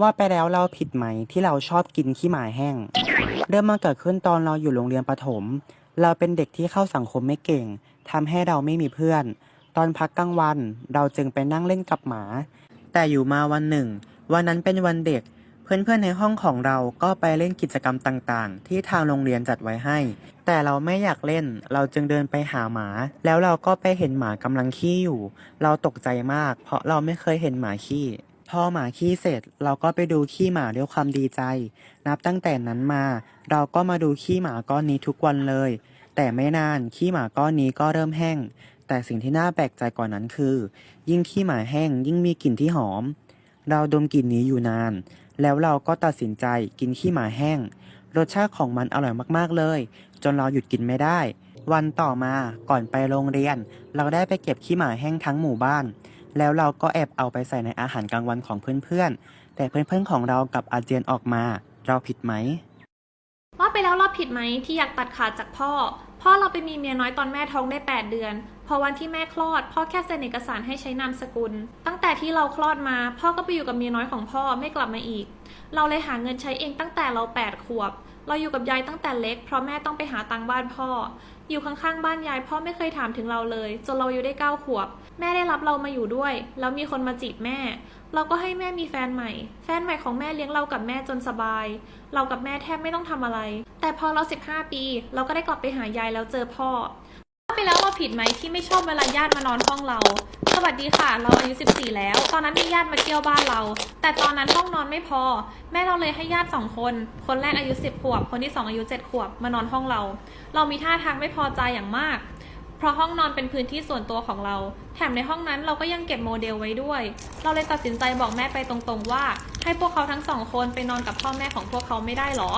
ว่าไปแล้วเราผิดไหมที่เราชอบกินขี้หมาแห้ง เริ่มมาเกิดขึ้นตอนเราอยู่โรงเรียนประถม เราเป็นเด็กที่เข้าสังคมไม่เก่งทำให้เราไม่มีเพื่อน ตอนพักกลางวัน เราจึงไปนั่งเล่นกับหมา แต่อยู่มาวันหนึ่ง วันนั้นเป็นวันเด็ก เพื่อนๆในห้องของเราก็ไปเล่นกิจกรรมต่างๆ ที่ทางโรงเรียนจัดไว้ให้ แต่เราไม่อยากเล่น เราจึงเดินไปหาหมา แล้วเราก็ไปเห็นหมากำลังขี้อยู่ เราตกใจมาก เพราะเราไม่เคยเห็นหมาขี้ พอหมาขี้เสร็จเราก็ไปดูขี้หมาด้วยความดีใจ นับตั้งแต่นั้นมา เราก็มาดูขี้หมาก้อนนี้ทุกวันเลย แต่ไม่นานขี้หมาก้อนนี้ก็เริ่มแห้ง แต่สิ่งที่น่าแปลกใจกว่านั้นคือ ยิ่งขี้หมาแห้งยิ่งมีกลิ่นที่หอม เราดมกลิ่นนี้อยู่นาน แล้วเราก็ตัดสินใจกินขี้หมาแห้ง รสชาติของมันอร่อยมากๆเลย จนเราหยุดกินไม่ได้ วันต่อมาก่อนไปโรงเรียน เราได้ไปเก็บขี้หมาแห้งทั้งหมู่บ้าน แล้วเราก็แอบเอาไปใส่ในอาหารกลางวันของเพื่อนๆ แต่เพื่อนๆของเรากับอาเจียนออกมา เราผิดไหม ว่าไปแล้วเราผิดไหมที่อยากตัดขาดจากพ่อ พ่อเราไปมีเมียน้อยตอนแม่ท้องได้ 8 เดือน พอวันที่แม่คลอด พ่อแค่เซ็นเอกสารให้ใช้นามสกุล ตั้งแต่ที่เราคลอดมา พ่อก็ไปอยู่กับเมียน้อยของพ่อไม่กลับมาอีก เราเลยหาเงินใช้เองตั้งแต่เรา 8 ขวบ เราอยู่กับยายตั้งแต่เล็ก เพราะแม่ต้องไปหาตังค์บ้านพ่อ อยู่ข้างๆบ้านยายพ่อไม่เคยถามถึงเราเลย จนเราอยู่ได้เก้าขวบ แม่ได้รับเรามาอยู่ด้วย แล้วมีคนมาจีบแม่ เราก็ให้แม่มีแฟนใหม่ แฟนใหม่ของแม่เลี้ยงเรากับแม่จนสบาย เรากับแม่แทบไม่ต้องทำอะไร แต่พอเรา 15 ปี เราก็ได้กลับไปหายายแล้วเจอพ่อ ไปแล้วเราผิดไหมที่ไม่ชอบเวลาญาติมานอนห้องเรา สวัสดีค่ะ เราอายุ 14 แล้ว ตอนนั้นมีญาติมาเที่ยวบ้านเรา แต่ตอนนั้นห้องนอนไม่พอ แม่เราเลยให้ญาติสองคน คนแรกอายุ 10 ขวบ คนที่สองอายุ 7 ขวบ มานอนห้องเรา เรามีท่าทางไม่พอใจอย่างมาก เพราะห้องนอนเป็นพื้นที่ส่วนตัวของเรา แถมในห้องนั้นเราก็ยังเก็บโมเดลไว้ด้วย เราเลยตัดสินใจบอกแม่ไปตรงๆว่า ให้พวกเขาทั้งสองคนไปนอนกับพ่อแม่ของพวกเขาไม่ได้หรอ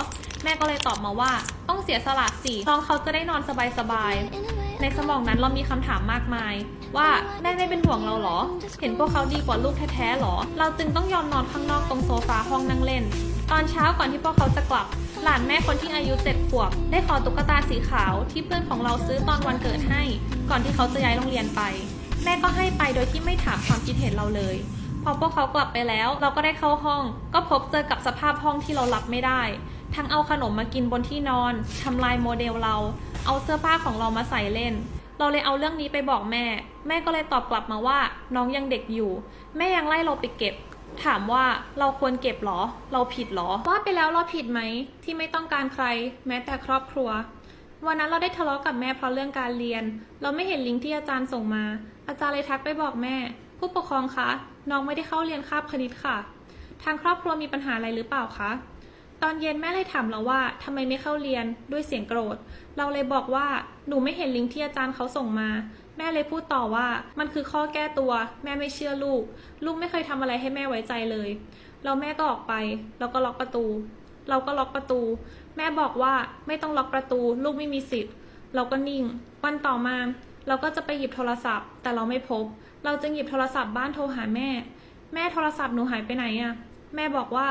แม่ก็เลยตอบมาว่า ต้องเสียสละสิน้องเขาจะได้นอนสบายๆ ในสมองนั้นเรามีคำถามมากมาย ว่าแม่ไม่เป็นห่วงเราเหรอ เห็นพวกเขาดีกว่าลูกแท้ๆหรอ เราจึงต้องยอมนอนข้างนอกตรงโซฟาห้องนั่งเล่น ตอนเช้าก่อนที่พวกเขาจะกลับ หลานแม่คนที่อายุเจ็ดขวบ ได้ขอตุ๊กตาสีขาวที่เพื่อนของเราซื้อตอนวันเกิดให้ ก่อนที่เขาจะย้ายโรงเรียนไป แม่ก็ให้ไปโดยที่ไม่ถามความคิดเห็นเราเลยพอพวกเขากลับไปแล้ว เราก็ได้เข้าห้อง ก็พบเจอกับสภาพห้องที่เรารับไม่ได้ ทั้งเอาขนมมากินบนที่นอน ทำลายโมเดลเรา เอาเสื้อผ้าของเรามาใส่เล่น เราเลยเอาเรื่องนี้ไปบอกแม่ แม่ก็เลยตอบกลับมาว่า น้องยังเด็กอยู่ แม่ยังไล่เราไปเก็บ ถามว่าเราควรเก็บเหรอ เราผิดเหรอ ว่าไปแล้วเราผิดไหมที่ไม่ต้องการใคร แม้แต่ครอบครัววันนั้นเราได้ทะเลาะกับแม่เพราะเรื่องการเรียน เราไม่เห็นลิงก์ที่อาจารย์ส่งมา อาจารย์เลยทักไปบอกแม่ ผู้ปกครองคะ น้องไม่ได้เข้าเรียนคาบคณิตค่ะ ทางครอบครัวมีปัญหาอะไรหรือเปล่าคะ ตอนเย็นแม่เลยถามเราว่าทำไมไม่เข้าเรียนด้วยเสียงโกรธ เราเลยบอกว่าหนูไม่เห็นลิงก์ที่อาจารย์เขาส่งมา แม่เลยพูดต่อว่ามันคือข้อแก้ตัว แม่ไม่เชื่อลูก ลูกไม่เคยทำอะไรให้แม่ไว้ใจเลย เราแม่ก็ออกไปแล้วก็ล็อกประตู เราก็ล็อกประตู แม่บอกว่าไม่ต้องล็อกประตู ลูกไม่มีสิทธิ์ เราก็นิ่ง วันต่อมา เราก็จะไปหยิบโทรศัพท์ แต่เราไม่พบ เราจึงหยิบโทรศัพท์บ้านโทรหาแม่ แม่โทรศัพท์หนูหายไปไหนอะแม่บอกว่า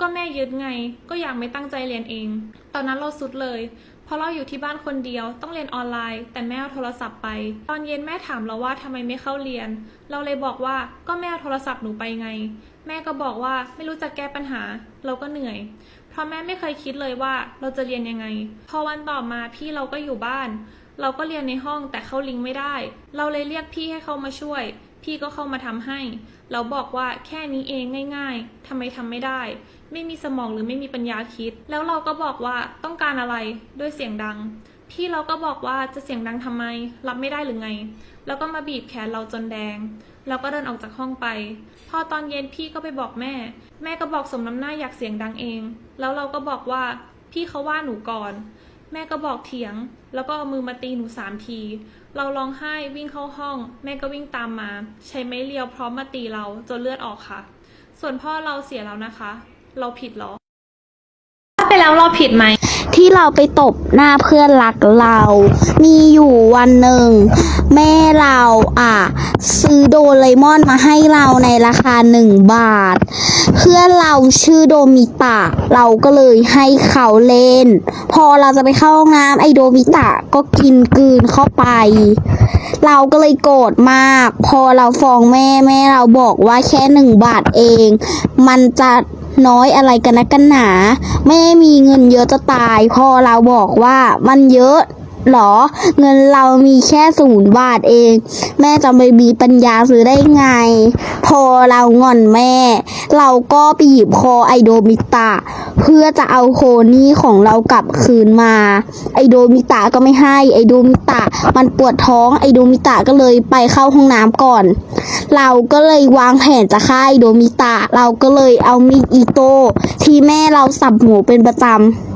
ก็แม่ยึดไง ก็อยากไม่ตั้งใจเรียนเอง ตอนนั้นเราสุดเลย เพราะเราอยู่ที่บ้านคนเดียว ต้องเรียนออนไลน์ แต่แม่เอาโทรศัพท์ไป ตอนเย็นแม่ถามเราว่าทำไมไม่เข้าเรียน เราเลยบอกว่าก็แม่เอาโทรศัพท์หนูไปไง แม่ก็บอกว่าไม่รู้จะแก้ปัญหา เราก็เหนื่อย เพราะแม่ไม่เคยคิดเลยว่าเราจะเรียนยังไง พอวันต่อมาพี่เราก็อยู่บ้าน เราก็เรียนในห้องแต่เข้าลิงก์ไม่ได้ เราเลยเรียกพี่ให้เขามาช่วย พี่ก็เข้ามาทำให้ เราบอกว่าแค่นี้เองง่ายๆทำไมทำไม่ได้ ไม่มีสมองหรือไม่มีปัญญาคิด แล้วเราก็บอกว่าต้องการอะไรด้วยเสียงดัง พี่เราก็บอกว่าจะเสียงดังทำไม รับไม่ได้หรือไง แล้วก็มาบีบแขนเราจนแดงแล้วก็เดินออกจากห้องไป พอตอนเย็นพี่ก็ไปบอกแม่ แม่ก็บอกสมน้ำหน้าอยากเสียงดังเอง แล้วเราก็บอกว่าพี่เขาว่าหนูก่อน แม่ก็บอกเถียง แล้วก็เอามือมาตีหนูสามที เราร้องไห้วิ่งเข้าห้อง แม่ก็วิ่งตามมา ใช้ไม้เรียวพร้อมมาตีเราจนเลือดออกค่ะ ส่วนพ่อเราเสียแล้วนะคะ เราผิดหรอ ถ้าไปแล้วเราผิดไหม ที่เราไปตบหน้าเพื่อนรักเรา มีอยู่วันหนึ่ง แม่เราอะ ซื้อโดเรมอนมาให้เราในราคาหนึ่งบาท เพื่อนเราชื่อโดมิตะ เราก็เลยให้เขาเล่น พอเราจะไปเข้าห้องน้ำไอโดมิตะก็กินกืนเข้าไป เราก็เลยโกรธมาก พอเราฟ้องแม่แม่เราบอกว่าแค่หนึ่งบาทเอง มันจะ น้อยอะไรกันนะกันหนา ไม่มีเงินเยอะจะตาย พอเราบอกว่ามันเยอะ หรอ เงินเรามีแค่ศูนย์บาทเอง แม่จะไปมีปัญญาซื้อได้ไง พอเรางอนแม่ เราก็ไปหยิบคอไอโดมิตะ เพื่อจะเอาโคนี่ของเรากลับคืนมา ไอโดมิตะก็ไม่ให้ ไอโดมิตะ มันปวดท้องไอโดมิตะก็เลยไปเข้าห้องน้ำก่อน เราก็เลยวางแผนจะฆ่าไอโดมิตะ เราก็เลยเอามีดอิโต้ที่แม่เราสับหมูเป็นประจำ